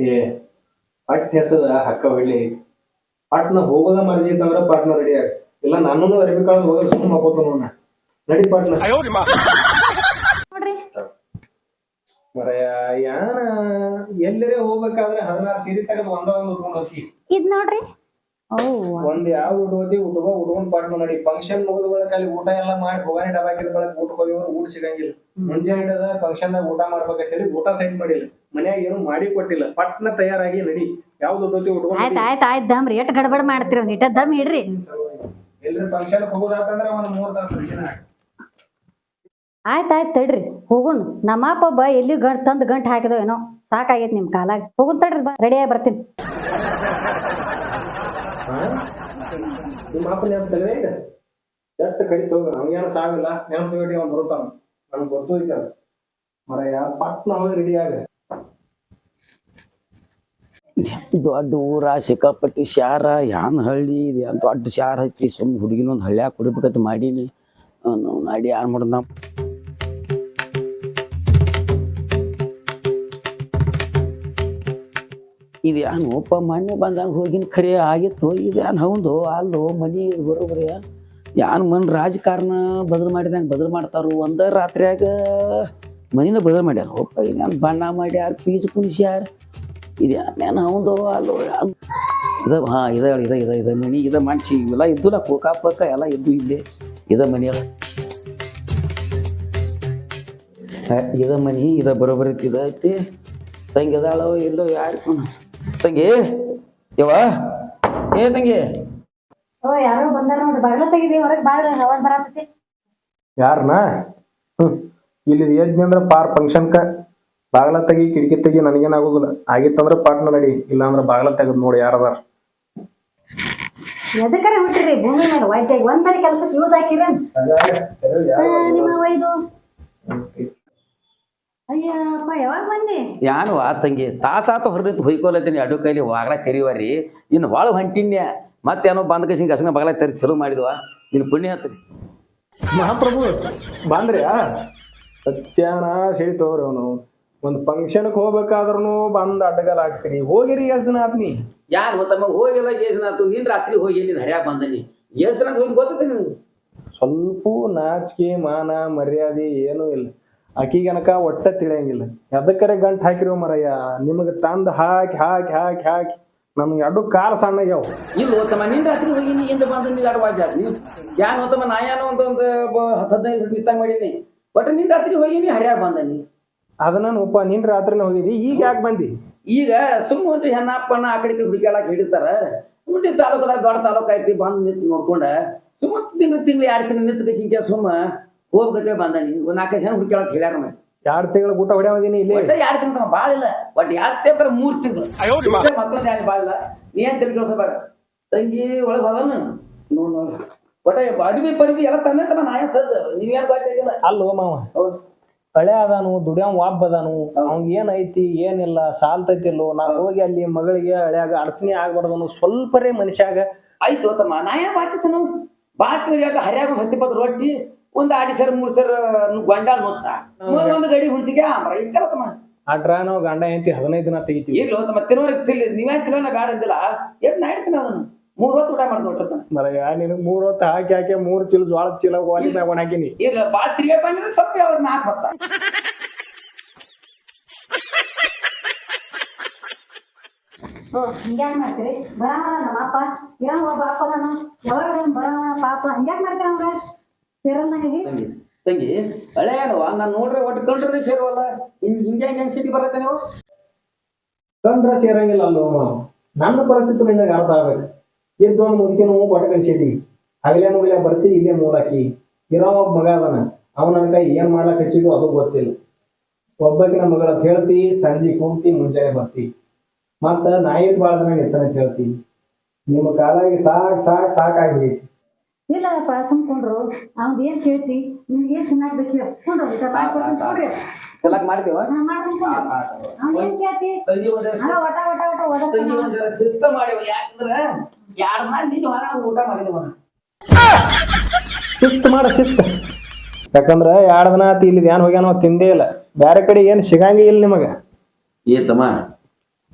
ಏ ಪಟ್ ಹೆಸದ ಹಕ್ಕ ಹೊಳ್ಳಿ ಪಟ್ನ ಹೋಗೋದ ಮರ್ಜಿ ಇತ್ತಂದ್ರ ಪಟ್ನ ರೆಡಿ ಆಗ ಇಲ್ಲ ನಾನು ಅರಿಬೇಕಾದ್ರೆ ಹೋಗಿ ಹೋಗಲ್ಲ ಸುಮ್ಮನೆ ಹಾಕೋತ ನೋಡ ನಡಿ ಪಟ್ನ. ನೋಡ್ರಿ. ಮರಯ ಯಾನ ಎಲ್ಲರೇ ಹೋಗ್ಬೇಕಾದ್ರೆ ಹದಿನಾರು ಸೀರೆ ತಗದು ಒಂದ ಒಂದು ಉಟ್ಕೊಂಡು ಹೋಗಿ. ಇದ್ ನೋಡ್ರಿ. ಒಂದ್ ಯಾವ ಉಟ್ಕೋತಿ ಉಟ್ಕೋ ಉಟ್ಕೊಂಡ್ ಪಾಟ್ ಮಾಡಿ ಫಂಕ್ಷನ್ ಮುಗಿದ ಬಳಕ ಅಲ್ಲಿ ಊಟ ಎಲ್ಲ ಮಾಡಿ ಹೋಗಿ ಡಬಾ ಹಾಕಿದ ಬಳಕ ಊಟ ಹೋಗಿವ್ರು ಊಟ ಸಿಗಂಗಿಲ್ಲ. ಮುಂಜಾನೆ ಹಿಡದ ಫಂಕ್ಷನ್ ದಾಗ ಊಟ ಮಾಡ್ಬೇಕಂತ ಹೇಳಿ ಊಟ ಸೈಟ್ ಮಾಡಿಲ್ಲ. ಮನ್ಯಾಗ ಏನು ಮಾಡಿ ಕೊಟ್ಟಿಲ್ಲ. ಪಟ್ನ ತಯಾರಾಗಿ ನಡಿ. ಯಾವ್ದು ಉಡೋದಿ ಉಟ್ಕೊಂಡ್ ಆಯ್ತ್ ಆಯ್ತ್ ಆಯ್ತ್ ದಮ್ ರೀ. ಎಷ್ಟ್ ಗಡ್ಬಡ್ ಮಾಡ್ತೀರಿ ಒಂದ್ ಇಟ್ಟ ದಮ್ ಇಡ್ರಿ. ಎಲ್ರಿ ಫಂಕ್ಷನ್ ಹೋಗೋದಾತಂದ್ರ ಒಂದ್ ಮೂರ್ ತಾಸ ಆಯ್ತ್ ಆಯ್ತ್ ತಡ್ರಿ. ಹೋಗುನ್. ನಮ್ಮ ಅಪ್ಪ ಒಬ್ಬ ಎಲ್ಲಿ ಗಂಟ್ ತಂದ್ ಗಂಟ್ ಹಾಕಿದೋ ಏನೋ. ಸಾಕಾಗೈತ್ ನಿಮ್ ಕಾಲಾಗ. ಹೋಗುನ್ ತಡ್ರಿ ಬಾ. ರೆಡಿ ಆಗಿ ಬರ್ತೀನಿ. ನಿಮ್ಮ ಅಪ್ಪ ನೆನಪು ತಗದೇ ಈಗ ಎಷ್ಟು ಕಡಿತ ಹೋಗ ಹಂಗೇನು ಸಾವಿಲ್ಲ. ನೆನಪು ಹೇಳಿ ಅವ್ನು ಬರುತ್ತಾನ. ನನ್ಗೆ ಗೊತ್ತು ಐತೆ ಅದು. ಮರಯ್ಯ ಪಟ್ನ ಹೋಗಿ ರೆಡಿ ಆಗ. ದೊಡ್ಡ ಊರ, ಸಿಕ್ಕಾಪಟ್ಟಿ ಶಾರ ಯಾನ್ ಹಳ್ಳಿ ದೊಡ್ಡ ಶಾರ ಐತಿ ಸುಮ್ಮನೆ ಹುಡುಗಿನ ಒಂದು ಹಳ್ಳ್ಯಾಗ ಕುಡಿಬೇಕಂತ ಮಾಡೀನಿ. ಅವ್ನು ನಾಡಿ ಯಾರು ಮಾಡೋದು ನಾವು? ಇದು ಯಾನ್ ಒಪ್ಪ ಮೊನ್ನೆ ಬಂದಂಗೆ ಹೋಗಿನ ಖರೆ ಆಗಿತ್ತು. ಇದು ಯಾನ್ ಹೌದು ಅಲ್ಲೋ ಮನಿ ಬರೋಬ್ರಿ ಯಾನ್? ಮನ್ ರಾಜಕಾರಣ ಬದಲು ಮಾಡಿದಂಗೆ ಬದಲು ಮಾಡ್ತಾರು ಒಂದ ರಾತ್ರಿಯಾಗ ಮನಿನ ಬದಲು ಮಾಡ್ಯಾರ. ಒಪ್ಪ ನಾನು ಬಣ್ಣ ಮಾಡ್ಯಾರ ಪೀಜ್ ಕುಣಿಸ್ಯಾರ. ಇದು ನಾನು ಹೌದು ಅಲ್ಲೋ ಇದ ಹಾಂ ಇದ ಇದ ಇದ ಇದ ಮನಿ ಇದ ಮನ್ಸಿ ಇವೆಲ್ಲ ಇದ್ದು ನಾ ಕೋಕ ಪಕ್ಕ ಎಲ್ಲ ಇದ್ದು ಇಲ್ಲಿ ಇದ ಮನಿ ಅಲ್ಲ ಹೇ, ಇದ ಮನಿ ಇದ ಬರೋಬ್ಬರಿ ಐತಿ ಇದ ಐತಿ. ತಂಗಿ ಅದಾಳೋ ಇಲ್ಲೋ ಯಾರು ತಂಗಿ? ಯವ್ವ? ಏ ತಂಗಿ? ಓ ಯಾರೋ ಬಂದಾರ ನೋಡ್ರಿ. ಬಾಗ್ಲ ತೆಗಿದಿ ಹೊರಗ್ ಬಾಗ್ಲ ಅವಾಜ್ ಬರತೈತಿ ಯಾರನ? ಹ್ಮ್. ಇಲ್ಲಿ ಯಜ್ಞ ಅಂದ್ರ ಪಾರ್ ಫಂಕ್ಷನ್ಕ ಬಾಗ್ಲ ತೆಗಿ ಕಿಟಕಿ ತೆಗಿ ನನಗೇನಾಗೋದಿಲ್ಲ ಆಗಿತ್ತಂದ್ರ ಪಾರ್ಟ್ ನಡಿ ಇಲ್ಲ ಅಂದ್ರ ಬಾಗ್ಲ ತೆಗದ್ ನೋಡಿ ಯಾರದಾರ. ಎದಕ್ಕರೆ ಹುಟ್ಟಿರಿ? ಭೂಮಿ ಮೇಲೆ ವೈದ್ಯ ಒಂದ್ಸರಿ ಕೆಲ್ಸಕ್ಕೆ ಯೂಸ್ ಹಾಕಿರೇನ್? ನಿಮ್ಮ ವೈದು. ಅಯ್ಯಪ್ಪ ಯಾವಾಗ ಬಂದಿ? ಯಾನು ಆ ತಂಗಿ. ತಾಸಾತ ಹೊರನಿಂತು ಹೊಯ್ಕೊಲತ್ತೀನಿ ಅಡು ಕೈಲಿ ವಾಗ್ಲ ತೆರಿವರಿ. ಇನ್ನು ಭಾಳ ಹೊಂಟಿನ್ಯ. ಮತ್ತೇನೋ ಬಂದ ಕಸಿಂಗ್ ಗಸನ ಬಗಲ ತೆರಿ ಚಲೋ ಮಾಡಿದ್ವ. ನಿನ್ ಪುಣ್ಯ ಹತ್ತರಿ ಮಹಾಪ್ರಭು ಬಂದ್ರಿ ಸತ್ಯಾನ ಸಿಡಿತವ್ರಿ ಅವನು. ಒಂದ್ ಫಂಕ್ಷನ್ಕ್ ಹೋಗ್ಬೇಕಾದ್ರೂ ಬಂದ್ ಅಡ್ಡಗಲ್ ಹಾಕ್ತೀನಿ ಹೋಗಿರಿ ಎಷ್ಟು ದಿನ ಆತ್ನಿ ಯಾರು ಗೊತ್ತಮ್ಮ ಹೋಗಿಲ್ಲ ಏಸನಾತು ನೀನ್ ರಾತ್ರಿ ಹೋಗಿ ನೀನ್ ಹರ್ಯಾ ಬಂದನಿ? ದಿನ ಹೋಗಿ ಗೊತ್ತೈತೆ ನಿನ್ಗೆ ಸ್ವಲ್ಪ ನಾಚಿಕೆ ಮಾನ ಮರ್ಯಾದೆ ಏನೂ ಇಲ್ಲ. ಅಕಿಗನಕ ಒಟ್ಟ ತಿಳಿಯಂಗಿಲ್ಲ. ಎದಕ್ಕರೆ ಗಂಟ್ ಹಾಕಿರೋ ಮರಯ್ಯ? ನಿಮಗೆ ತಂದು ಹಾಕಿ ಹಾಕಿ ಹಾಕಿ ಹಾಕಿ. ನಮ್ಗೆ ಅಡ್ಡು ಕಾಲ ಸಣ್ಣಗ್ಯಾವ ಇಲ್ಲ ಹೋತಮ್ಮ ನಿನ್ ರಾತ್ರಿ ಹೋಗಿ ನೀ ಹಿಂದೆ ಬಂದ ನೀ ಎರಡು ವಾಜ ನೀ ಯಾನ್ ಹೋತಮ್ಮ ನಾ ಏನೋ ಒಂದು ಒಂದು ಹತ್ತು ಹದಿನೈದು ಬಿಟ್ಟು ನಿಂತಂಗ್ ಮಾಡೀನಿ. ಬಟ್ ನಿನ್ ರಾತ್ರಿ ಹೋಗಿನಿ ಹರ್ಯಾಗ ಬಂದನಿ ಅದನ್ನ ಉಪ್ಪ ನಿನ್ ರಾತ್ರಿನ ಹೋಗಿದಿ ಈಗ ಯಾಕೆ ಬಂದಿ? ಈಗ ಸುಮ್ಮ ಹೊಂಟ್ರಿ ಹೆಣ್ಣಪ್ಪನ ಆ ಕಡೆ ಹುಡುಕಾಡಕ್ ಹಿಡಿತಾರ ಹುಟ್ಟಿ ತಾಲೂಕದಾಗ ದೊಡ್ಡ ತಾಲೂಕ ಐತಿ ಬಂದು ನಿಂತು ನೋಡ್ಕೊಂಡ. ಸುಮ್ಮ ತಿಂಗಳು ತಿಂಗಳು ಎರಡು ತಿಂಗಳು ನಿಂತು ಸುಮ್ಮ ಹೋಗ್ಬೇಕಂತ ಬಂದನಿ ಒಂದ್ ನಾಲ್ಕೈದು ಜನ ಹುಡುಕಾಡಕ್ ಹೇಳ್ಯಾರ ನನಗೆ ಎರಡ್ ತಿಂಗಳ ಊಟ ಹೊಡ್ಯಾವದೀನಿ ಇಲ್ಲಿ? ಒಟ್ಟ ಎರಡು ತಿಂಗಳು ಭಾಳ ಇಲ್ಲ. ಒಟ್ಟು ಎರಡು ತಿಂಗಳು ಮೂರು ತಿಂಗಳು. ಮಕ್ಕಳು ಯಾರು ಭಾಳ ಇಲ್ಲ. ನೀ ಏನ್ ಬೇಡ ತಂಗಿ ಒಳಗೆ ಹೋದನು ನೋಡ್ ನೋಡ್. ಒಟ್ಟ ಅರಿವಿ ಪರಿವಿ ಎಲ್ಲ ತಂದೆ ತಮ್ಮ ನಾಯ ಸಜ್ ನೀವೇನ್ ಗೊತ್ತಾಗಿಲ್ಲ ಅಲ್ಲೋ ಮಾವ. ಹೌದು. ಹಳೆ ಅದಾನು ದುಡಿಯವ್ ವಾಬ್ ಅದಾನು. ಅವ್ನ್ ಏನ್ ಐತಿ ಏನಿಲ್ಲ ಸಾಲ್ತೈತಿಲ್ಲೋ. ನಾ ಹೋಗಿ ಅಲ್ಲಿ ಮಗಳಿಗೆ ಹಳ್ಯಾಗ ಅಡಚಣೆ ಆಗ್ಬಾರ್ದನು ಸ್ವಲ್ಪರೇ ಮನುಷ್ಯಾಗ ಆಯ್ತು ತಮ್ಮ. ನಾ ಏನ್ ಬಾತಿತ್ತು ಬಾಕಿ ಹರಿಯಾಗ ಯಾಕ ಹರ್ಯಾಗ ಹತ್ತಿ ಪದ ರೊಟ್ಟಿ? ಒಂದ್ ಆಡಿ ಸರ್ ಮೂರ್ ಸರ್ ಗೊಂಜಾಳ ಒಂದ್ ಒಂದು ಗಡಿ ಹುಂಚಿಗೆ ಆಮ್ರ ತಮ್ಮ ನಾವು ಗಂಡ ಹೆಂಡತಿ ಹದಿನೈದು ದಿನ ತೆಗಿತೀವಿ. ಇರ್ಲಿ ತಮ್ಮ ತಿನ್ನೋರಿಗೆ ತಿಲ್ಲಿ ನೀವೇ ಅಂದಿಲ್ಲ. ಎಷ್ಟ್ ನಾ ಇಡ್ತೀನಿ ಅದನ್ನು. ಮೂರ್ ಹೊತ್ತು ಊಟ ಮಾಡಿ ನಿನಗ್ ಮೂರ್ ಹೊತ್ತು ಹಾಕಿ ಹಾಕಿ ಮೂರ್ ಚೀಲ ಜ್ವಾಳದ ಚೀಲ ಮ್ಯಾಗ ಒಣ ಹಾಕಿನಿ ಇಲ್ಲ ಬಾ ತಿರ್ಗಾ ಬಂದ್ರೆ ಸ್ವಲ್ಪ ಅವ್ರ ನಾಲ್ಕು ಹೊತ್ತ ಓ ಹಿಂಗ್ಯಾಕ್ ಮಾಡ್ತೀರಿ? ಬರ ನಮ್ಮ ಅಪ್ಪ. ಯಾವ ಒಬ್ಬ ಅಪ್ಪ ನಾನು ಯಾವಾಗ ಬರಾಮ ಪಾಪ? ಹಿಂಗ್ಯಾಕ್ ಮಾಡ್ತೀರ ಅವ್ರ? ಸೇರಲ್ಲ ನನಗೆ ತಂಗಿ ತಂಗಿ ಹಳೆ ಅಲ್ವಾ ನಾನು ನೋಡ್ರೆ ಒಟ್ಟು ಕಂಡ್ರೆ ಸೇರುವಲ್ಲ. ಹಿಂಗ್ ಹಿಂಗೆ ಹೆಂಗ್ ಸಿಟಿ ಬರತ್ತೆ ನೀವು? ಕಂಡ್ರ ಸೇರಂಗಿಲ್ಲ ಅಲ್ಲೋ. ನನ್ನ ಪರಿಸ್ಥಿತಿ ನಿನಗೆ ಅರ್ಥ ಆಗ್ಬೇಕು. ಎದ್ದು ಒಂದು ಮುದುಕಿ ನಾವು ಕೊಟ್ಟ ಕನ್ಸಿದ್ವಿ ಹಗಲೇನು ಇಲ್ಲ ಬರ್ತಿ ಇಲ್ಲೇ ಮೂಲಾಕಿ ಇರೋ ಒಬ್ಬ ಮಗ ಅದಾನ. ಅವನ ಕೈ ಏನ್ ಮಾಡ್ಲಕ್ ಹಚ್ಚಿದ್ರು ಅದು ಗೊತ್ತಿಲ್ಲ. ಒಬ್ಬಕಿನ ಮಗಳ ಅಂತ ಹೇಳ್ತಿ ಸಂಜೆ ಕೂಗ್ತಿ ಮುಂಜಾನೆ ಬರ್ತಿ. ಮತ್ತ ನಾಯಿ ಬಾಳ ದಿನ ಅಂತ ಹೇಳ್ತಿ ನಿಮ್ಮ ಕಾಲಾಗಿ ಸಾಕ್ ಸಾಕ್ ಸಾಕಾಗಿ ಇಲ್ಲಪ್ಪ ಸುಮ್ಕೊಂಡ್ರು ಅವ್ನ್ ಏನ್ ಕೇಳ್ತಿ? ನಿಮ್ಗೆ ಏನ್ ತಿನ್ನಾಕ್ ಬೇಕು. ಕೊಂಡ್ರು ಎಲ್ಲಾಕ್ ಮಾಡ್ತೀವ? ಕೇಳ್ತಿ? ಒಟ ಒಟ ಒಟ ಒಂದ್ ಶಿಸ್ತ ಮಾಡಿವ ಯಾಕಂದ್ರ ಯಾರ ಮಾಡಿ ನಿಂತು ಹೊರ ಊಟ ಮಾಡಿದವ ಶಿಸ್ತ್ ಮಾಡ ಶಿಸ್ತ್. ಯಾಕಂದ್ರ ಎರಡ್ ದಿನ ಆತಿ ಇಲ್ಲಿ ಧ್ಯಾನ ಹೋಗ್ಯಾನೋ ತಿಂದೇ ಇಲ್ಲ. ಬ್ಯಾರೆ ಕಡೆ ಏನ್ ಸಿಗಂಗೇ ಇಲ್ಲ ನಿಮಗ. ಏ ತಮ್ಮ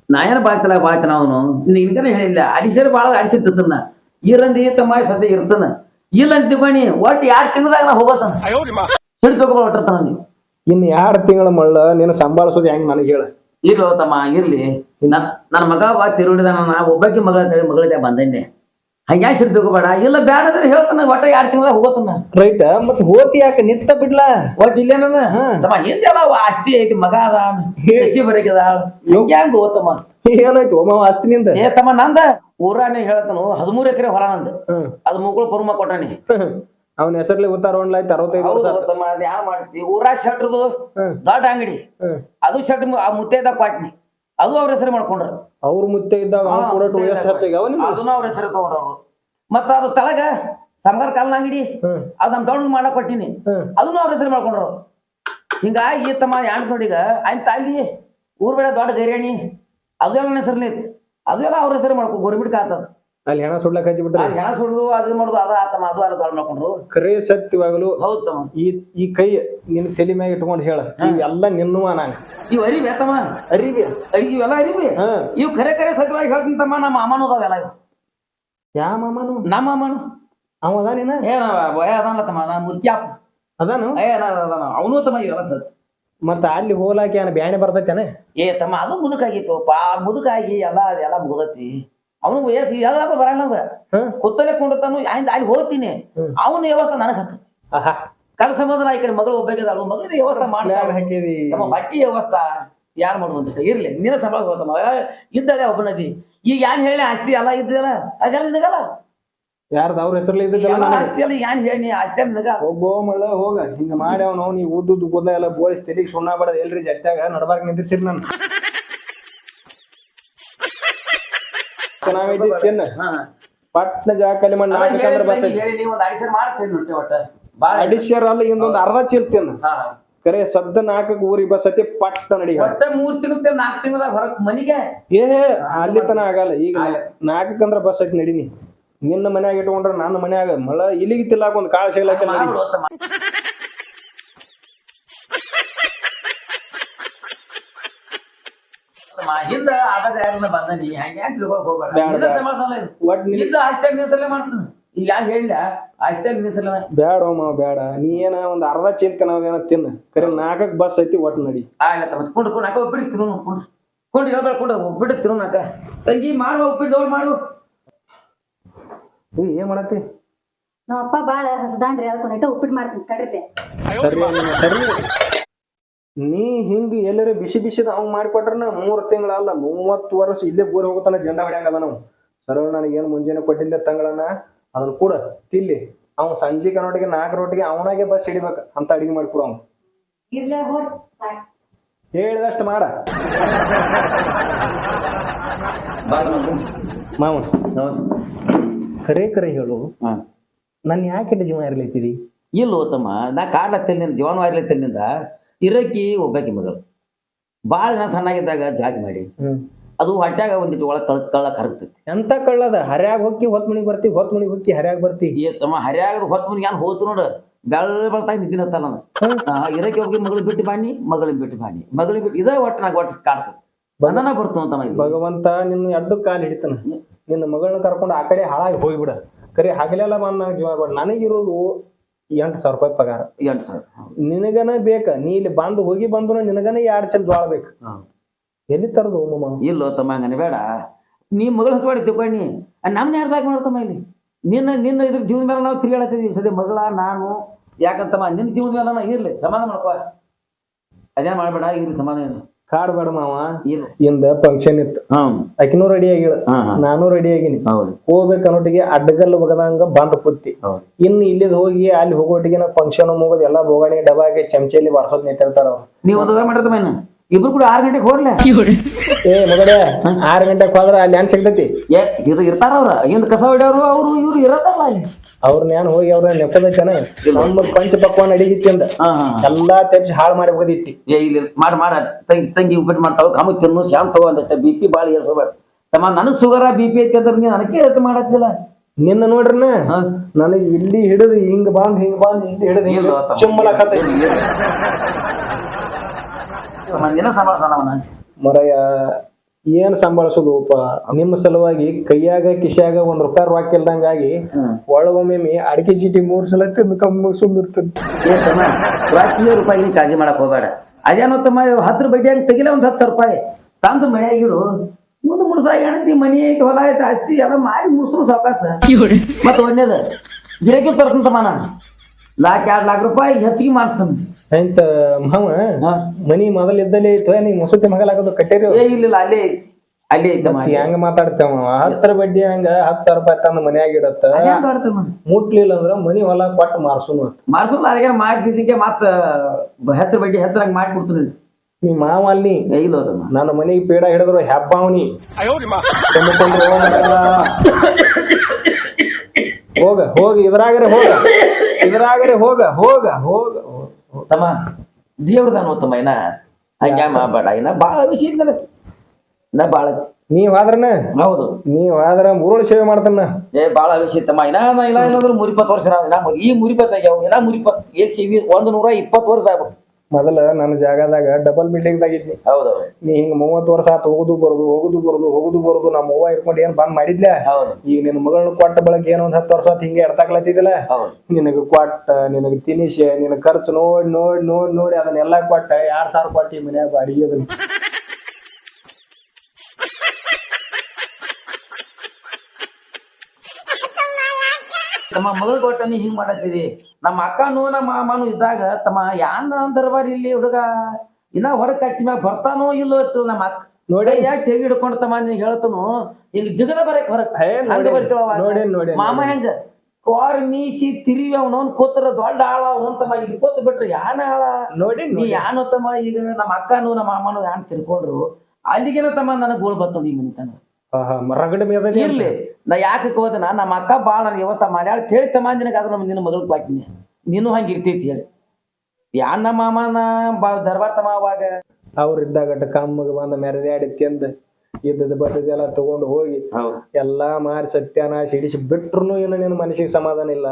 ನಾ ಏನ್ ಬಾಳ್ತಲ್ಲ ಬಾಳ್ತಾನ ಅವನು? ನಿನ್ ಇನ್ಕನ ಹೇಳಿಲ್ಲ ಅಡಿಸಿದ್ರೆ ಬಾಳ ಅಡಿಸಿರ್ತನ ಇರಂದಿ ತಮ್ಮ ಸದ್ಯ ಇರ್ತಾನ. ಇಲ್ಲ ಅಂತ ತಿಳ್ಕೊನಿ ಒಟ್ಟು ಎರಡು ತಿಂಗದಾಗ ನಾ ಹೋಗೋತಾನ. ಸಿಡಿ ತಗೊಂಡ್ಬಿಟ್ಟಿರ್ತಾನ ನೀ ಇನ್ ಎರಡು ತಿಂಗಳ ಮಳ್ಳ ನೀನು ಸಂಭಾಳಿಸೋದು ಹೆಂಗ್ ನನಗೆ ಹೇಳ. ಇರ್ಲಿ ತಮ್ಮ ಇರ್ಲಿ. ನನ್ನ ಮಗ ಬಾ ತಿರುಡಿದ ನಾ ಒಬ್ಬಾಕಿ ಮಗಳ ಅಂತೇಳಿ ಮಗಳಿದೆ ಬಂದೇನೆ ಹಂಗ್ಯಾ ಸಿಡಿ ತಗೋಬೇಡ ಇಲ್ಲ ಬೇಡ ಅಂದ್ರೆ ಹೇಳ್ತಾನ ಒಟ್ಟ ಎರಡು ತಿಂಗಳದಾಗ ಹೋಗೋತಾನ ರೈಟ್ ಮತ್ ಹೋತಿ ಯಾಕೆ ನಿತ್ತ ಬಿಡ್ಲಾ? ಒಟ್ಟು ಇಲ್ಲೇನ. ತಮ್ಮ ಹಿಂದೆಲ್ಲ ಆಸ್ತಿ ಐತಿ ಮಗ ಅದ ಕಸಿ ಬರಕಿದ ಹೆಂಗ್ ಹೋತಮ್ಮ ಏನಾಯ್ತು ಮಾವ ಆಸ್ತಿ ನಿಂದ? ಏ ತಮ್ಮ ನಂದ? ಊರಾನೇ ಹೇಳ್ತಾನು ಹದಿಮೂರು ಎಕರೆ ಹೊಲ ನಂದು. ಅದು ಮುಗುಳು ಪರ್ಮ ಕೊಟ್ಟಾನಿ. ಅವನ ಹೆಸರ್ಲಿ ಉತ್ತಾರ ಆಯ್ತು ಅರವತ್ತೈದು ವರ್ಷ ಅದ್ ಯಾವ ಮಾಡ್ತಿ? ಊರಾಗ ಶೆಟ್ರದು ದೊಡ್ಡ ಅಂಗಡಿ. ಅದು ಶೆಟ್ ಆ ಮುತ್ತೈದ ಕ್ವಾಟ್ನಿ ಅದು ಅವ್ರ ಹೆಸರು ಮಾಡ್ಕೊಂಡ್ರು. ಅವ್ರ ಮುತ್ತೆ ಇದ್ದಾಗ ಅವ್ನ ಹಾ, ಕೂಡ ಮುತ್ತೈದ ನಿಮ್ಗೆ ಅದನ್ನ ಅವ್ರ ಹೆಸರು ತಗೊಂಡ್ರು ಅವ್ರು. ಮತ್ತ ಅದು ತಳಗ ಸಮಗಾರ ಕಾಲನ ಅಂಗಡಿ. ಹ್ಮ್ ಅದ್ ನಮ್ ದೊಡ್ಡ ಮಾಡಕ್ ಕೊಟ್ಟಿನಿ. ಹ್ಮ್ ಅದನ್ನು ಅವ್ರ ಹೆಸರು ಮಾಡ್ಕೊಂಡ್ರು ಅವ್ರು. ಹಿಂಗಾಗಿ ತಮ್ಮ ಯಾನ್ ನೋಡಿಗ ಆಯ್ತು ಅಲ್ಲಿ ಊರ್ ಬೇಡ ದೊಡ್ಡ ಗೈರಾಣಿ ಅದು ನನ್ನ ಹೆಸರ್ಲಿ ಐತಿ ಅದೆಲ್ಲ ಅವ್ರ ಹೆಸರು ಮಾಡ್ಕೊ ಗೋರ್ಮೆಂಟ್ ಕಾತದ ಅಲ್ಲಿ ಹೆಣ ಸುಡ್ಲಕ್ ಹಚ್ಚಿ ಬಿಟ್ರಿ? ಹೆಣ ಸುಡುದು ಅದ್ ಮಾಡುದು ಅದ ಆತ ಅದು ಅಲ್ಲ ದೊಡ್ಡ ಮಾಡ್ಕೊಂಡ್ರು. ಕರೆ ಸತ್ಯವಾಗಲು ಹೌದು ಈ ಈ ಕೈ ನಿನ್ ತಲೆ ಮ್ಯಾಗ ಇಟ್ಕೊಂಡು ಹೇಳ. ಇವೆಲ್ಲ ನಿನ್ನುವ ನಾನು. ಇವ್ ಅರಿವಿ ತಮ್ಮ. ಅರಿವಿ. ಅರಿ ಇವೆಲ್ಲ ಅರಿವಿ. ಇವ್ ಕರೆ ಕರೆ ಸತ್ಯವಾಗಿ ಹೇಳ್ತೀನಿ ತಮ್ಮ ನಮ್ಮ ಅಮ್ಮನೂ ಅದಾವೆಲ್ಲ ಇವು. ಯಾ ಮಾಮನು? ನಮ್ಮ ಅಮ್ಮನು ಅವ ಅದಾನೇನ? ಏನ ಭಯ ಅದಾನಲ್ಲ ತಮ್ಮ ನಾನು ಮುರ್ತಿ ಅದಾನು? ಏನ ಅದಾನ ಅವನು ತಮ್ಮ ಇವೆಲ್ಲ ಸತ್ ಮತ್ತ ಅಲ್ಲಿ ಹೋಲಾಕಿ ಏನ ಬ್ಯಾಣೆ ಬರ್ತೈತೇನ? ಏ ತಮ್ಮ ಅದು ಮುದುಕಾಗಿತ್ತು ಪಾ ಮುದುಕಾಗಿ ಎಲ್ಲ ಅದೆಲ್ಲ ಮುಗದತಿ. ಅವನು ವಯಸ್ಸು ಎಲ್ಲ ಬರಲ್ಲ ಅದ ಕುತ್ತಲೆ ಕೊಂಡಿರ್ತಾನು ಆಯ್ತು ಅಲ್ಲಿ ಹೋಗ್ತೀನಿ. ಅವನ ವ್ಯವಸ್ಥೆ ನನಗೆ ಹತ್ತ ಆಹಾ. ಕಲ್ ಸಂಬಂಧ ಈ ಕಡೆ ಮಗಳು ಒಬ್ಬಾಕಿದಾಳು ಮಗಳ ವ್ಯವಸ್ಥೆ ಮಾಡಿ ಮಾಡ್ತಾರೆ ನಮ್ಮ ಬಟ್ಟಿ ವ್ಯವಸ್ಥೆ ಯಾರು ಮಾಡುವಂತ ಇರ್ಲಿ ನಿನ್ನ ಸಂಬಳ ಇದ್ದಾಳೆ ಒಬ್ಬನದಿ. ಈಗ ಯಾನ್ ಹೇಳಿ ಆಸ್ತಿ ಎಲ್ಲ ಇದ್ದಲ್ಲ ಅದೆಲ್ಲ ನಿನಗಲ್ಲ? ಯಾರ್ದ ಅವ್ರ ಹೆಸರಲ್ಲಿ ಇದ್ದಲ್ಲ ಯಾನ್ ಹೇಳಿ ನಿನಗ ಹೋಗೋ ಹೋಗ. ಹಿಂಗ ಮಾಡಿ ಅವ್ನು ನೀ ಉದ್ದುದ್ದು ಕೂದಲ ಎಲ್ಲ ಬೋಳಿಸ್ ತಲೆಗೆ ಸುಣ್ಣ ಬಡದ ಎಲ್ರಿ ಜಟ್ಟಾಗ ನಡಬಾರ್ಕ ನಿಂದಿರ್ಸಿರ್ ನನ್. ಹಾ. ಪಟ್ನ ಜಾಕಲಿ ಮಾಡಿ ಅದ ನಾಲ್ಕಂದ್ರ ಬಸ್ ನೀವು ಒಟ್ಟ ಅಲ್ಲ ಇನ್ನೊಂದು ಅರ್ಧ ಚೀಲ ತಿನ್ನ. ಹಾ ಕರೆ ಸದ್ದ ನಾಲ್ಕಕ್ಕೆ ಊರಿಗೆ ಬಸ್ ಐತಿ ಪಟ್ಟ ನಡಿ ಒಟ್ಟ ಮೂರ್ ತಿಂಗಳ ನಾಲ್ಕು ತಿಂಗಳ ಹೊರಕ್ ಮನಿಗೆ? ಏ ಅಲ್ಲಿ ತನ ಆಗಲ್ಲ. ಈಗ ನಾಲ್ಕಂದ್ರ ನಾಲ್ಕಕ್ಕಂದ್ರ ಬಸ್ ಐತಿ ನಡಿನಿ. ನಿನ್ನ ಮನ್ಯಾಗ ಇಟ್ಕೊಂಡ್ರ ನನ್ನ ಮನ್ಯಾಗ ಮಳ ಇಲ್ಲಿಗೆ ತಿಲ್ಲಾಕ ಒಂದು ಕಾಳು ಸಿಗ್ಲಾಕ ಹಿಂದ ಆಗದ ಯಾರನ್ನ ಬಂದ ನೀ? ಹಂಗ ಯಾಕೆ ತಿಳ್ಕೊಳಕ್ ಹೋಗ್ಬೇಡ. ಸಮಾಧಾನ. ಒಟ್ ನಿಲ್ ಇಲ್ಲ ಅಷ್ಟೇ ನಿಲ್ಸಲೇ ಮಾಡ್ತಾನೆ. ಈಗ ಯಾರು ಹೇಳಿಲ್ಲ ಅಷ್ಟೇ ನಿಲ್ಸಲ್ಲ ಬ್ಯಾಡ ಮಾವ ಬ್ಯಾಡ. ನೀ ಏನ ಒಂದ್ ಅರ್ಧ ಚಿಂತನ ನಾವೇನ ತಿನ್ನ. ಕರೆ ನಾಲ್ಕಕ್ ಬಸ್ ಐತಿ ಒಟ್ ನಡಿ. ಆಗತ್ತ ಮತ್ತೆ ಕೊಂಡು ಕುಂಡ್ ನಾಕ ಒಬ್ಬಿಟ್ಟು ತಿನ್ನು ಕುಂಡ್ ಕುಂಡ್ ಹೇಳ್ಬೇಡ ಕುಂಡ್ ಒಬ್ಬಿಟ್ಟು ತಿನ್ನು ನಾಕ ತಂಗಿ ಮಾಡು ಒಬ್ಬಿಟ್ಟು ದೌಡ್ ಮಾಡು. ಏ, ಏನ್ ಮಾಡತ್ತಿ? ನಮ್ಮ ಅಪ್ಪ ಬಾಳ ಹಸದಾನ್ರಿ ಅದಕ್ಕೆ ನೆಟ್ಟ ಉಪ್ಪಿಟ್ಟು ಮಾಡ್ತೀನಿ ಕಡ್ರಿ ಸರಿ ನೀನು ಸರಿ. ನೀ ಹಿಂಗ ಎಲ್ಲರ ಬಿಸಿ ಬಿಸಿದ ಹಂಗ್ ಮಾಡಿಕೊಟ್ರನ ಮೂರ್ ತಿಂಗಳ ಅಲ್ಲ ಮೂವತ್ತು ವರ್ಷ ಇಲ್ಲೇ ಬೋರ್ ಹೋಗುತ್ತಾನ ಜಂಡ ಹೊಡ್ಯಾಂಗ ಅದ ನಾವು ಸರ್ ನನಗೇನು ಮುಂಜಾನೆ ಕೊಟ್ಟಿದ್ದೆ ತಂಗಳನ್ನ ಅದನ್ನ ಕೂಡ ತಿಲ್ಲಿ. ಅವ್ನು ಸಂಜೆ ಕನ್ನೋಟಿಗೆ ನಾಲ್ಕು ರೋಟಿಗೆ ಅವನಾಗೆ ಬಸ್ ಹಿಡಿಬೇಕು ಅಂತ ಅಡಿಗೆ ಮಾಡ್ಕೊಡು ಅವ್ನು ಇರ್ಲೇ ಹೋರಿ ಸಾಕ್. ಹೇಳಿದಷ್ಟು ಮಾಡ. ಮಾವ. ಖರೆ ಖರೆ ಹೇಳು. ಹಾ. ನನ್ನ ಯಾಕೆ ಜೀವನ ಇರ್ಲೈತಿದಿ ಇಲ್ಲ ತಮ್ಮ ನಾ ಕಾಡ್ಲತ್ತೇನೆ ನಿಂದ ಜೀವನವಾಗಿರ್ಲತ್ತೇನಿಂದ ಇರಕಿ ಒಬ್ಬಾಕಿ ಮಗಳು. ಭಾಳ ದಿನ ಸಣ್ಣಾಗಿದ್ದಾಗ ಜಾಗ ಮಾಡಿ. ಹ್ಮ್. ಅದು ಹೊಟ್ಯಾಗ ಒಂದಿಟ್ಟು ಒಳಗೆ ಕಳ್ ಕಳ್ಳ ಹರಗ್ತೈತಿ ಎಂತ ಕಳ್ಳದ? ಹರ್ಯಾಗ ಹೋಗಿ ಹೊತ್ ಮನಿಗೆ ಬರ್ತಿ ಹೊತ್ ಮನಿಗೆ ಹೋಗಿ ಹರ್ಯಾಗ ಬರ್ತಿ. ಏತಮ್ಮ ತಮ್ಮ ಹರ್ಯಾಗ ಹೊತ್ತು ಮನಿಗೆ ಏನು ಹೋತು ನೋಡು. ಬೆಳ್ಳ ಬೆಳ್ತಾಗ ನಿಂತಿನ ನಾನು ಇರಕ್ಕೆ ಹೋಗಿ ಮಗಳು ಬಿಟ್ಟು ಬಾಣಿ ಮಗಳನ್ನ ಬಿಟ್ಟು ಬಾಣಿ ಮಗಳಿಗೆ ಬಿಟ್ಟು ಇದೇ ಒಟ್ಟು ನಾಗ ಒಟ್ಟು ಕಾಡ್ತದೆ ಬಂಧನ ಬರ್ತು ತಮ್ಮ. ಭಗವಂತ ನಿನ್ನ ಎಡ್ಡು ಕಾಲು ಹಿಡಿತಾನ. ನಿನ್ನ ಮಗಳನ್ನ ಕರ್ಕೊಂಡು ಆ ಕಡೆ ಹಾಳಾಗಿ ಹೋಗ್ಬಿಡ. ಕರೆ ಹಗಲೆಲ್ಲ ಬಂದ ನನಗೆ ಜೀವ ಬೇಡ ನನಗಿರೋದು ಎಂಟು ಸಾವಿರ ರೂಪಾಯಿ ಪಗಾರ. ಎಂಟು ಸಾವಿರ ನಿನಗನ ಬೇಕ. ನೀ ಇಲ್ಲಿ ಬಂದು ಹೋಗಿ ಬಂದು ನಿನಗನ ಎರಡು ಚಲ್ ಜೋಳ ಬೇಕು. ಎಲ್ಲಿ ತರದು ಮಮ್ಮ ಇಲ್ಲೋ ತಮ್ಮ ಹಂಗನೆ ಬೇಡ. ನೀ ಮಗಳ ಹತ್ವಾಡಿ ತಿಳ್ಕೊಂಡಿ ನಮ್ನ ಯಾರ್ದಾಗ ಮಾಡ್ತಮ್ಮ ಇಲ್ಲಿ? ನಿನ್ನ ನಿನ್ನ ಇದ್ರ ಜೀವನ ಮೇಲೆ ನಾವು ತಿರುಗಾಡತ್ತೀವಿ ಸದ್ಯ ಮಗಳ ನಾನು ಯಾಕಂತಮ್ಮ ನಿನ್ನ ಜೀವನ ಮೇಲೆ ಇರ್ಲಿ. ಸಮಾಧಾನ ಮಾಡ್ಕೋ. ಅದೇ ಮಾಡ್ಬೇಡ ಇರ್ಲಿ ಸಮಾಧಾನ. ಕಾಡ್ ಬೇಡ ಮಾವ. ಇಂದ ಫಂಕ್ಷನ್ ಇತ್ತು. ಆಕಿನೂ ರೆಡಿ ಆಗಿಳ. ನಾನು ರೆಡಿ ಆಗಿನಿ. ಹೌದು. ಹೋಗ್ಬೇಕು ಅನ್ನೋಟಿಗೆ ಅಡ್ಡಗಲ್ಲು ಬಗದಂಗ ಬಂದ್ ಪುತ್ತಿ ಇನ್ನು ಇಲ್ಲಿದ್ ಹೋಗಿ ಅಲ್ಲಿ ಹೋಗೋಟಿಗೆ ನಾ ಫಂಕ್ಷನ್ ಮುಗಿದ್ ಎಲ್ಲಾ ಬೋಗಾಣಿ ಡಬಾಗೆ ಚಮಚೆಲಿ ಬರ್ಸೋದ್ ನಿಂತಿರ್ತಾರ ಅವ್ರು. ನೀವು ಇಬ್ರು ಕೂಡ ಆರ್ ಗಂಟೆಗೆ ಹೋರ್ಲೆ ಏ ಮಗಡೆ ಆರ್ ಗಂಟೆಗೆ ಹೋದ್ರ ಅಲ್ಲಿ ಏನ್ ಸಿಗ್ತೈತಿ? ಏ ಇದು ಇರ್ತಾರ ಅವ್ರ ಹಿಂದ್ ಕಸ ಹೊಡ್ಯವ್ರು ಅವ್ರು ಇವ್ರು ಇರತ್ತಲ್ಲ ಅಲ್ಲಿ. ಅವ್ರನ್ನ ಏನ್ ಹೋಗಿ ಅವ್ರ ನೆಪ್ಪದೈತನ ನಮ್ಮ ಪಂಚ ಪಕ್ವಾನ್ ಅಡಿಗಿತ್ತಿಂದ ಹಾ ಹಾ. ಎಲ್ಲಾ ತೆಪ್ಸಿ ಹಾಳು ಮಾಡಿ ಹೋಗದಿತ್ತಿ. ಏ ಇಲ್ಲಿ ಮಾಡ ಮಾಡ. ತಂಗಿ ತಂಗಿ ಉಪ್ಪಿಟ್ಟು ಮಾಡ್ತಾವ ಕಾಮ ತಿನ್ನು ಶಾಂತ ತಗೋ ಅಂದಷ್ಟೇ ಬಿ ಪಿ ಭಾಳ ಏರ್ಸೋಬೇಡ ತಮ್ಮ ನನಗ್ ಸುಗರ ಬಿ ಪಿ ಐತಿ ಅಂದ್ರೆ ನೀನು ನನಗೆ ಎತ್ತು ಮಾಡತ್ತಿಲ್ಲ? ನಿನ್ನ ನೋಡ್ರನ? ಹಾ. ನನಗ್ ಇಲ್ಲಿ ಹಿಡಿದು ಹಿಂಗ್ ಬಾಂದ್ ಹಿಂಗ್ ಬಾಂದ್ ಇಲ್ಲಿ ಹಿಡಿದು ಇಲ್ಲ ಹಿಂಗ್ ತಮ್ಮ. ಚುಮ್ಮಲಕತ್ತೈತಿ ಇಲ್ಲ. ತಮ್ಮ ನಿನ್ನ ಸಮಾಧಾನವನ ಮರಯ ಏನ್ ಸಂಭಾಳಿಸೋದುಪ್ಪ ನಿಮ್ಮ ಸಲುವಾಗಿ ಕೈಯಾಗ ಕಿಶಾಗ ಒಂದ್ ರೂಪಾಯಿ ರೊಕ್ಕ ಇಲ್ದಂಗಾಗಿ ಒಳಗೊಮ್ಮೆ ಅಡಿಕೆ ಚೀಟಿ ಮೂರ್ ಸಲ ತಿಂದು ಕಮ್ಮಿ ಸುಮ್ಮಿರ್ತದೆ ರಾತ್ರಿ ರೂಪಾಯಿ ಕಾಳಜಿ ಮಾಡಕ್ ಹೋಗಬೇಡ. ಅದೇನೋ ತಮ್ಮ ಹತ್ರ ಬಡ್ಡಿ ಹಂಗೆ ತೆಗಿಲ ಒಂದ್ ಹತ್ತು ಸಾವಿರ ರೂಪಾಯಿ ತಂದು ಮನ್ಯಾಗಿಡು ಮುಂದೆ ಮುಡ್ಸಾಗ ಹೆಣತಿ ಮನಿ ಐತಿ ಹೊಲ ಐತಿ ಆಸ್ತಿ ಎಲ್ಲ ಮಾರಿ ಮುಡ್ಸ್ರು ಸಾವಕಾಶ ಮತ್ತೆ ಒಂದೇದ ಗಿರಕಿ ತರ್ತಂತಮ್ಮ ನಾನು. ಲಾಕ್ ಎರಡ್ ಲಾಕ್ ರೂಪಾಯಿ ಹೆಚ್ಚಿಗೆ ಮಾರ್ಸ್ತಾನೆ ಅಂತ ಮಾವ? ಹಾ. ಮನಿ ಮೊದಲ ಇದ್ದಲ್ಲಿ ಇತ್ತು ನೀ ಮುಸುತಿ ಮಗಲಾಗೋದು ಕಟ್ಟೇರಿ. ಏ ಇಲ್ಲ ಅಲ್ಲೇ ಐತಿ ಅಲ್ಲೇ ಐತಮ್ಮ ಹೆಂಗ ಮಾತಾಡ್ತೇವ ಹತ್ತರ ಬಡ್ಡಿ ಹಂಗ ಹತ್ತು ಸಾವಿರ ರೂಪಾಯಿ ತಂದು ಮನ್ಯಾಗ ಇಡತ್ತ. ಮುಟ್ಲಿಲ್ಲ ಅಂದ್ರ ಮನಿ ಹೊಲ ಕೊಟ್ಟು ಮಾರ್ಸುನು ಅಂತ. ಮಾರ್ಸಲ್ಲ ಅಲ್ಲಿಗೆ ಮಾರ್ಸಿಗೆ ಮತ್ತ ಹೆಸರು ಬಡ್ಡಿ ಹೆಚ್ಚರಂಗ್ ಹಂಗ ಕೊಡ್ತೀನಿ ನೀ ಮಾವ ಅಲ್ಲಿ. ಏ ಇಲ್ಲ ಹೋದಮ್ಮ ನನ್ನ ಮನೆಗೆ ಪೇಡ ಹಿಡಿದ್ರು ಹೆಬ್ಬಾವಣಿ. ಹೋಗ್ ಮಗನ. ಹೋಗ ಹೋಗ ಇದ್ರಾಗರೆ ಹೋಗ. ಇದ್ರಾಗರೆ ಹೋಗ ಹೋಗ ಹೋಗ. ತಮ್ಮ ದೇವ್ರದಾನ ತಮ್ಮ ಏನ? ಹಂಗ ಮಾಡಬೇಡ ಇನ್ನ ಬಾಳ ವಿಷಯ ಇದ್ದಾನೆ ಇನ್ನ ಬಾಳ ನೀವ್ ಆದ್ರನ ಹೌದು. ನೀವ್ ಆದ್ರ ಮುರುಳು ಸೇವೆ ಮಾಡ್ತಾನ? ಏ ಬಾಳ ವಿಷಯ ತಮ್ಮ. ಇನ್ನ ನಾ ಇಲ್ಲ ಇಲ್ಲಂದ್ರೆ ಮುರಿಪತ್ತು ವರ್ಷ ನಾವು. ಈ ಮುರಿಪತ್ತು ಆಗ್ಯಾವ ಇನ್ನ ಮುರಿಪತ್ತು ಏಕ್ ಸಿವಿ? ಒಂದ್ ನೂರ ಇಪ್ಪತ್ತು ವರ್ಷ ಆಗ್ಬೇಕು. ಮೊದಲ ನನ್ನ ಜಾಗದಾಗ ಡಬಲ್ ಬಿಲ್ಡಿಂಗ್ ದಾಗಿದ್ನಿ ಹೌದು ನೀ ಹಿಂಗ ಮೂವತ್ತು ವರ್ಷ ಆತು ಹೋಗುದು ಬರುದು ಹೋಗುದು ಬರುದು ಹೋಗುದು ಬರುದು ನಮ್ಮ ಅವ್ವ ಇರ್ಕೊಂಡು ಏನ್ ಬಂದ್ ಮಾಡಿದ್ಲ? ಈಗ ನಿನ್ ಮಗಳನ್ನ ಕೊಟ್ಟ ಬಳಕ ಏನೋ ಒಂದ್ ಹತ್ತು ವರ್ಷ ಆತ್ ಹಿಂಗೆ ಎಡ್ತಾಕ್ಲತ್ತಿದಿಲ್ಲ ನಿನಗ ನಿನಗೆ ಕೊಟ್ಟ ನಿನಗ ತಿನಿಸಿ ನಿನ್ನ ಖರ್ಚು ನೋಡಿ ನೋಡಿ ನೋಡಿ ನೋಡಿ ಅದನ್ನೆಲ್ಲಾ ಕೊಟ್ಟ ಯಾರ್ ಸಾರ್ ಕೊಟ್ಟಿ ಮನ್ಯಾಗ ಬಾಡಿಗೆ ಅದನ್ನ? ತಮ್ಮ ಮಗಳ ಕೊಟ್ಟ ನೀ ಹಿಂಗ್ ಮಾಡತ್ತೀರಿ? ನಮ್ಮ ಅಕ್ಕನು ನಮ್ಮ ಮಾಮನು ಇದ್ದಾಗ ತಮ್ಮ ಯಾನ್ ದರ್ಬಾರ್ ಇಲ್ಲಿ ಹುಡುಗ? ಇನ್ನ ಹೊರ ಕಟ್ಟಿ ಮ್ಯಾಗ ಬರ್ತಾನೋ ಇಲ್ಲೋ ಇತ್ತು ನಮ್ಮ ಅಕ್ಕ. ನೋಡಿ. ಯಾಕೆ ತೆಗಿ ಹಿಡ್ಕೊಂಡ ತಮ್ಮ ನೀ ಹೇಳ್ತನು? ಈಗ ಜಿಗದ ಬರಕ್ ಹೊರ ನೋಡಿ, ಬರ್ತೀವ ಮಾಮ ಹೆಂಗ? ಕೋರ್ ಮೀಸಿ ತಿರುವಿ ಅವನವನ್ ಕೂತರ ದೊಡ್ಡ ಆಳ ಅವನ್ ತಮ್ಮ ಈಗ ಕೂತ್ ಬಿಟ್ರಿ ಯಾನ ಆಳ? ನೋಡಿ ನೀ ಯಾನು ತಮ್ಮ ಈಗ ನಮ್ಮ ಅಕ್ಕನು ನಮ್ಮ ಮಾಮನು ಯಾನ್ ತಿರ್ಕೊಂಡ್ರು? ಅಲ್ಲಿಗೆನ ತಮ್ಮ ನನಗ್ ಗೋಳ್ ಬತ್ತ ನೀ ಮನಿತನ. ರಗಡ ಇರ್ಲಿ. ನಾ ಯಾಕೆ ಹೋದನ ನಮ್ಮ ಅಕ್ಕ ಬಾಳ ನನಗೆ ವ್ಯವಸ್ಥೆ ಮಾಡ್ಯಾಳ. ಹೇಳಿ ತಮ್ಮ ನಿನಗೆ ಅದ್ರ ನಮ್ಮ ನಿನ್ನ ಮೊದಲು ಬಾಕಿನಿ. ನೀನು ಹಂಗೆ ಇರ್ತೈತಿ ಹೇಳಿ. ಯಾನ ನಮ್ಮ ಮಾಮನ ಬಾ ದರ್ಬಾರ್ ತಮ್ಮ ಅವಾಗ? ಅವ್ರ ಗಟ್ಟ ಕಮ್ಮಗ ಬಂದ ಮೆರೆದಾಡಿ ತಿಂದ ಇದ್ದದ ಬದ್ದದೆಲ್ಲ ತಗೊಂಡು ಹೋಗಿ ಎಲ್ಲಾ ಮಾರಿ ಸತ್ಯಾನಾಶ ಹಿಡಿಸಿ ಬಿಟ್ರು ಏನು ನಿನ್ನ ಮನಸ್ಸಿಗೆ ಸಮಾಧಾನ ಇಲ್ಲ.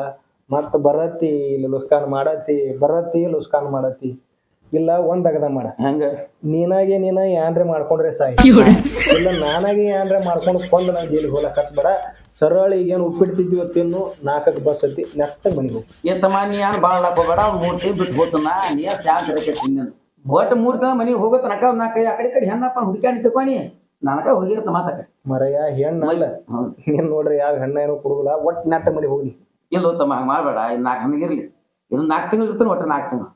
ಮತ್ತ ಬರತ್ತಿ ಇಲ್ಲಿ ಲುಸ್ಕಾನ್ ಮಾಡತ್ತಿ ಬರತ್ತಿ ಲುಸ್ಕಾನ್ ಮಾಡತ್ತಿ. ಇಲ್ಲ ಒಂದ್ ಅಗದ ಮಾಡ. ಹಂಗ? ನೀನಾಗೆ ನೀನ ಏನ್ರೆ ಮಾಡ್ಕೊಂಡ್ರೆ ಸಾಯಿ ಇಲ್ಲ ನಾನಾಗೆ ಏನ್ರೆ ಮಾಡ್ಕೊಂಡು ಕೊಂದ ನಾ ಜೈಲಿಗೆ ಹೋಗ್ಲಕ್ ಹಚ್ಬೇಡ ಸರಳ ಈಗೇನು ಉಪ್ಪಿಡ್ತಿದ್ವಿ ಇವತ್ತಿನ್ನು ನಾಲ್ಕಕ್ಕೆ ಬಸ್ ಹತ್ತಿ ನೆಟ್ಟ ಮನೆಗೆ ಹೋಗಿ. ಏ ತಮ್ಮ ನೀ ಯಾನ್ ಬಾಳ ಹಾಕೋಬೇಡ ಅವ್ನು ಮೂರ್ ಬಿಟ್ಟು ಹೋತನ ನೀ ಶಾಂತ ತಿನ್ನ ಒಟ್ಟು ಮೂರು ತಿಂಗಳ ಮನೆಗೆ ಹೋಗೋ ನಕ ಒಂದ್ ನಾಲ್ಕು ಆ ಕಡೆ ಕಡೆ ಹೆಣ್ಣಪ್ಪ ಹುಡುಕಾಣಿ ತಿಳ್ಕೊಣಿ ನನಗ ಹೋಗಿರತ್ತ ಮಾತಕ ಮರಯ ಹೆಣ್ಣು ಅಲ್ಲ. ಏನು ನೋಡ್ರಿ ಯಾವ ಹೆಣ್ಣ ಏನೋ ಕೊಡುಗಲ್ಲ ಒಟ್ಟು ನೆಟ್ಟ ಮನೆಗೆ ಹೋಗಿ ಇಲ್ಲ ತಮ್ಮ ಹಂಗ ಮಾಡಬೇಡ ಇದು ನಾಲ್ಕು ಹಂಗಿರ್ಲಿ ಇದು ನಾಲ್ಕು ತಿಂಗಳು ಇರ್ತಾನೆ ಒಟ್ಟು ನಾಲ್ಕು ತಿಂಗಳು.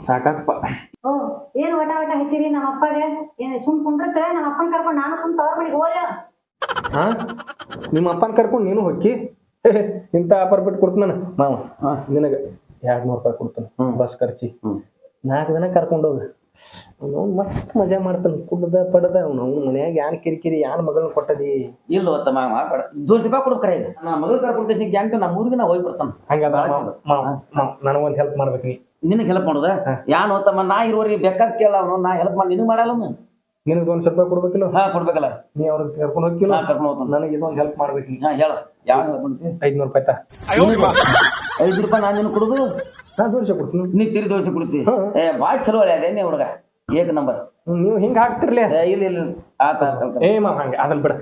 ಸಾಕಾಕಪ್ಪ ಓ ಏನ್ ವಟ ವಟ ಹಚ್ಚಿರಿ ನಮ್ಮ ಅಪ್ಪಗೆ ಏನ್ ಸುಮ್ ಕುಂಡ್ರತ್ತೆ ನಮ್ಮ ಅಪ್ಪನ್ ಕರ್ಕೊಂಡು ನಾನು ಸುಮ್ ತವ್ರ ಮನೆಗೆ ಹಾ? ನಿಮ್ಮ ಅಪ್ಪನ ಕರ್ಕೊಂಡು ನೀನು ಹೋಗಿ ಇಂಥ ಆಫರ್ ಬಿಟ್ಟು ಕೊಡ್ತಾನ ನಾನು? ಮಾವ ಹಾ. ನಿನಗ ಎರಡ್ ನೂರು ರೂಪಾಯಿ ಕೊಡ್ತಾನೆ ಹ್ಮ್. ಬಸ್ ಖರ್ಚಿ. ನಾಲ್ಕು ದಿನ ಕರ್ಕೊಂಡು ಹೋಗ. ಅವ್ನು ಮಸ್ತ್ ಮಜಾ ಮಾಡ್ತಾನ ಕುಡ್ದ ಪಡದ ಅವ್ನು ಅವ್ನ ಮನ್ಯಾಗ ಯಾನ್ ಕಿರಿಕಿರಿ ಯಾನ್ ಮಗಳನ್ನ ಕೊಟ್ಟದಿ? ಇಲ್ಲ ತಮ್ಮ ಹಂಗ್ ಮಾಡ್ಬೇಡ ದೂರ ರೂಪಾಯಿ ಕೊಡು ಕರೆ ನಾ ಮಗಳು ಕರ್ಕೊಂಡು ಗ್ಯಾಂಗ್ ನಮ್ಮ ಊರಿಗೆ ನಾ ಹೋಗಿ ಬರ್ತಾನೆ. ಹಂಗದ ನನಗೊಂದು ಹೆಲ್ಪ್ ಮಾಡ್ಬೇಕು ನೀ. ನಿನಗೆ ಹೆಲ್ಪ್ ಮಾಡೋದ? ಯಾನು ತಮ್ಮ ನಾ ಇರೋರಿಗೆ ಬೇಕಾದ್ ಕೇಳ ಅವನು ನಾ ಹೆಲ್ಪ್ ಮಾಡಿ ನಿನಗೆ ಮಾಡಲ್ಲ ಅವ್ನು. ನಿನಗೆ ಒಂದ್ ಸ್ವಲ್ಪ ಕೊಡ್ಬೇಕಿಲ್ಲ? ಹಾ ಕೊಡ್ಬೇಕಲ್ಲ. ನೀ ಅವ್ರಿಗೆ ಕರ್ಕೊಂಡು ಹೋಗ್ತೀನಿ ಹಾ ಕರ್ಕೊಂಡು ಹೋಗ್ತಾನೆ. ನನಗೆ ಇದೊಂದು ಹೆಲ್ಪ್ ಮಾಡ್ಬೇಕು ನೀ ಹಾ ಹೇಳ. ಯಾವ ಹೆಲ್ಪ್? ಐದ್ನೂರು ರೂಪಾಯಿ ತಾ ಐದು ರೂಪಾಯಿ ನಾನು ನಿನ್ನ ಕೊಡುದು? ನಾ ದೋಸೆ ಕೊಡ್ತೀನಿ. ನೀ ತಿರು ದೋಸೆ ಕೊಡ್ತಿ. ಏ ಭಾಳ ಚಲೋ ಅದೇ ನೀ ಹುಡುಗ? ಏಕ ನಂಬರ್ ನೀವ್ ನೀವು ಹಿಂಗ ಹಾಕ್ತಿರ್ಲಿ? ಇಲ್ಲ ಇಲ್ಲ ಆತ. ಏ ಮಾ ಹಂಗ. ಅದನ್ನ ಬಿಡ.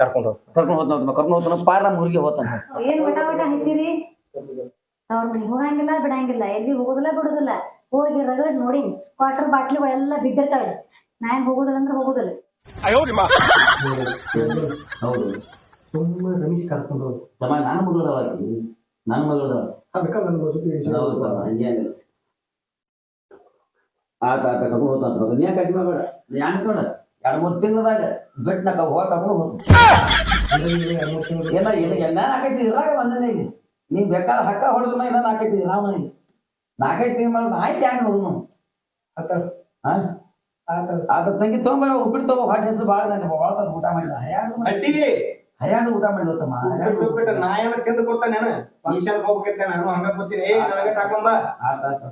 ಕರ್ಕೊಂಡು ಹೋಗ್. ಕರ್ಕೊಂಡು ಹೋಗ್ತಾನ ಕರ್ಕೊಂಡು ಹೋಗ್ತಾನ ಪಾರ್ ನಮ್ಮ ಊರಿಗೆ ಹೋಗ್ತಾನೆ. ಏನ್ ಹಚ್ಚಿರಿ? ತವ್ರ ಮನೆಗೆ ಹೋಗಂಗಿಲ್ಲ ಬಿಡಂಗಿಲ್ಲ ಎಲ್ಲಿ ಹೋಗುದಿಲ್ಲ ಬಿಡುದಿಲ್ಲ. ಹೋಗಿ ರಗಡ್ ನೋಡಿ ಕ್ವಾರ್ಟರ್ ಬಾಟ್ಲಿಗಳೆಲ್ಲ ಬಿದ್ದಿರ್ತಾವೆ. ನಾ ಏನ್ ಹೋಗುದಿಲ್ಲ ಅಂದ್ರೆ ಹೋಗುದಿಲ್ಲ. ಹೌದು. ತುಂಬ ರಮೇಶ್ ಕರ್ಕೊಂಡು ತಮ್ಮ ನನ್ನ ಮಗಳದವ. ನನ್ನ ಮಗಳದವ ಅದಕ್ಕೆ ನನ್ನ ಜೊತೆ ಹೌದು ತಮ್ಮ ಹಂಗೆ ಆತ ಆತ ಕರ್ಕೊಂಡು ಹೋಗ್ತಾನ ತಗೋ. ನೀ ಯಾಕೆ ಕಡಿಮೆ ಬೇಡ ಯಾನ್ ನೋಡ ಎರಡು ಮೂರು ತಿಂಗಳದಾಗ ಬೆಟ್ಟ ನಾ ಹೋಗ ಕರ್ಕೊಂಡು ಹೋಗ್ತಾನ ಎಲ್ಲ ಏನ ಎಣ್ಣ ಹಾಕೈತಿ? ಇರಾಗ ಒಂದನೇ ಇಲ್ಲಿ. ನೀ ಬೇಕಾದ ಹಕ್ಕ ಹೊಡೆದ ಮೇಲೆ ನಾಕೈತಿ ರಾಮನಿಗೆ ನಾಲ್ಕೈದು ತಿಂಗಳು ಮಾಡೋದು ಆಯ್ತು ಯಾಕೆ ನೋಡು ಆತ ಆತ ತಂಗಿ ತೊಗೊಂಬರ ಉಪ್ಪಿಟ್ಟು ತಗೋ ಹೊಟ್ಟೆ ಹೆಸರು ಭಾಳ ನಾನು ಭಾಳ ಊಟ ಮಾಡಿದ. ಅಡ್ಡಿಗೆ ಹರ್ಯಾಣ ಊಟ ಮಾಡಿಲ್ಲತ್ತಮ್ಮ ಬಿಟ್ಟು ಬಿಟ್ಟು ನಾ ಏನ ಕೆಂದು ಕೊಡ್ತಾನೆ ನಾನು. ಫಂಕ್ಷನ್ ಹೋಗ್ಬೇಕಿರ್ತಾನೆ ನಾನು ಹಂಗ ಬರ್ತೀನಿ ಏ ನನಗೆ ಹಾಕೊಂಬ ಆತ ಆತ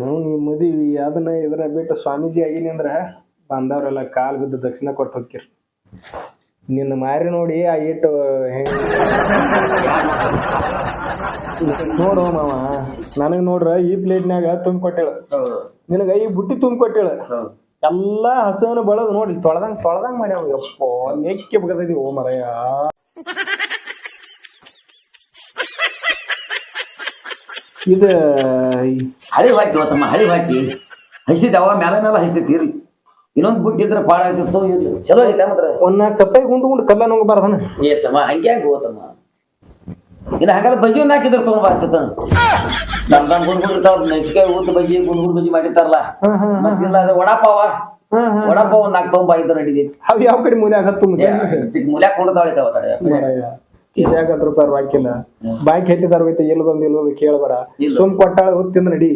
ನಾವು ನೀ ಮದುವೆ ಅದನ್ನ ಇದ್ರ ಬಿಟ್ಟು ಸ್ವಾಮೀಜಿ ಆಗಿನಿ ಅಂದ್ರ ಬಂದವ್ರೆಲ್ಲ ಕಾಲ್ ಬಿದ್ದು ದಕ್ಷಿಣ ಕೊಟ್ಟು ಹೋಗ್ತಿರ್. ನಿನ್ನ ಮಾರಿ ನೋಡಿ ಆ ಇಟ್ಟು ಹೆಂಗ ನೋಡು ಮಾವ ನನಗ್ ನೋಡ್ರ ಈ ಪ್ಲೇಟ್ನ್ಯಾಗ ತುಂಬ ಕೊಟ್ಟೇಳ. ಹೌದು. ನಿನಗ ಈ ಬುಟ್ಟಿ ತುಂಬ ಕೊಟ್ಟೇಳ. ಹೌದು. ಎಲ್ಲ ಹಸನ ಬಳದು ನೋಡಿ ತೊಳೆದಂಗ್ ತೊಳ್ದಂಗ್ ಮಾಡ್ಯಾವ. ಯಪ್ಪೋ ನೆಕ್ಕಿ ಬಗದಿ ಓ ಮರಯ್ಯ ಇದು ಹಳಿ ಹಾಕಿ ತಮ್ಮ ಹಳಿ ಹಾಕಿ. ಹಸಿದ ಅವ ಮ್ಯಾಲ ಮ್ಯಾಲ ಹಸಿತೈತಿ ಇರ್ಲಿ. ಇನ್ನೊಂದ್ ಬುಟ್ಟಿದ್ರ ಪಾಡ ಆಗ್ತಿತ್ತು ಇರ್ಲಿ. ಚಲೋ ಐತೆ ಮಾತ್ರ. ಒಂದ್ ನಾಲ್ಕು ಸಪ್ಪಾಯಿ ಗುಂಡು ಗುಂಡು ಕಲ್ಲ ನುಂಗಬಾರ್ದನ ಏ ತಮ್ಮ ಹಂಗ್ಯಾಗ ಹೋತಮ್ಮ ಇನ್ನ ಹಾಗಾದ್ರೆ ಬಜ್ಜಿ ಒಂದ್ ಹಾಕಿದ್ರೆ ತಗೊಂಡ್ ಬರ್ತಿತ್ತ ನಮ್ ನಮ್ ಗುಂಡ್ ಗುಂಡ್ ಇರ್ತಾವ ಮೆಣಸಿಕಾಯಿ ಊತ ಬಜ್ಜಿ ಗುಂಡ್ ಗುಂಡ್ ಬಜ್ಜಿ ಮಾಡಿರ್ತಾರಲ್ಲ. ಹಾ ಹಾ ಮತ್ತಿಲ್ಲ ಅದು ವಡಾಪಾವ. ಹಾ ಹಾ. ವಡಾಪಾವ ಒಂದ್ ನಾಲ್ಕು ತಗೊಂಡ್ ಬಾಯಿದ್ರ ನಡೀಲಿ. ಅವ್ ಯಾವ ಕಡೆ ಮೂಲೆ ಹತ್ತು ಮೂಲ್ಯಾಕ ಕೊಂಡ್ತಾಳೆ ತಗೋತಾಳೆ ಕಿಸ್ಯಾಗ ಹತ್ತು ರೂಪಾಯಿ ರಾಕಿಲ್ಲ ಬಾಯ್ಕ್ ಹೆತ್ತಿದಾರ ಹೋಯ್ತು ಎಲ್ಲದೊಂದು ಎಲ್ಲದೊಂದು ಕೇಳಬೇಡ. ಸುಮ್ ಕೊಟ್ಟಾಳ ಹೊತ್ತಿಂದ ನಡಿ.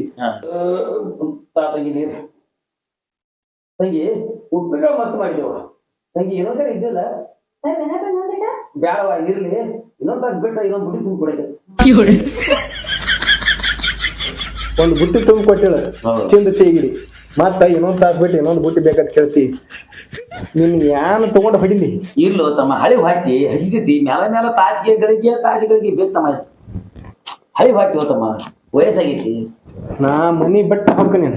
ತಂಗಿ ಉಪ್ಪಿಟ್ಟು ಮಸ್ತ್ ಮಾಡಿದೇವ. ತಂಗಿ ಇನ್ನೊಂದ್ಸರಿ ಇದ್ದಿಲ್ಲ. ಬ್ಯಾಡವ ಇರ್ಲಿ. ಇನ್ನೊಂದ್ ತಾಸ್ ಬಿಟ್ಟ ಇನ್ನೊಂದ್ ಬುಟ್ಟಿ ತುಂಬ ಕೊಡಕ್ಕೆ. ಒಂದು ಬುಟ್ಟಿ ತುಂಬ ಕೊಟ್ಟಿಲ್ಲ. ತಿಂದು ತೇಗಿಡಿ ಮತ್ತ ಇನ್ನೊಂದ್ ತಾಸ್ ಬಿಟ್ಟು ಇನ್ನೊಂದ್ ಬುಟ್ಟಿ ಬೇಕಂತ ಕೇಳ್ತಿ. ನಿನ್ ಯಾನ್ ತಗೊಂಡ್ ಹೊಡಿಲಿ? ಇರ್ಲೋ ತಮ್ಮ ಹಳಿ ಹಾಕಿ ಹಸಿತೈತಿ ಮ್ಯಾಲ ಮ್ಯಾಲ ತಾಸಿಗೆ ಗಳಿಗೆ ತಾಸಿಗಳಿಗೆ ಬೇಕು ತಮ್ಮ. ಹಳಿ ಹಾಕಿ ತಮ್ಮ. ವಯಸ್ಸಾಗೈತಿ. ನಾ ಮನಿ ಬಿಟ್ಟ ನೀನ್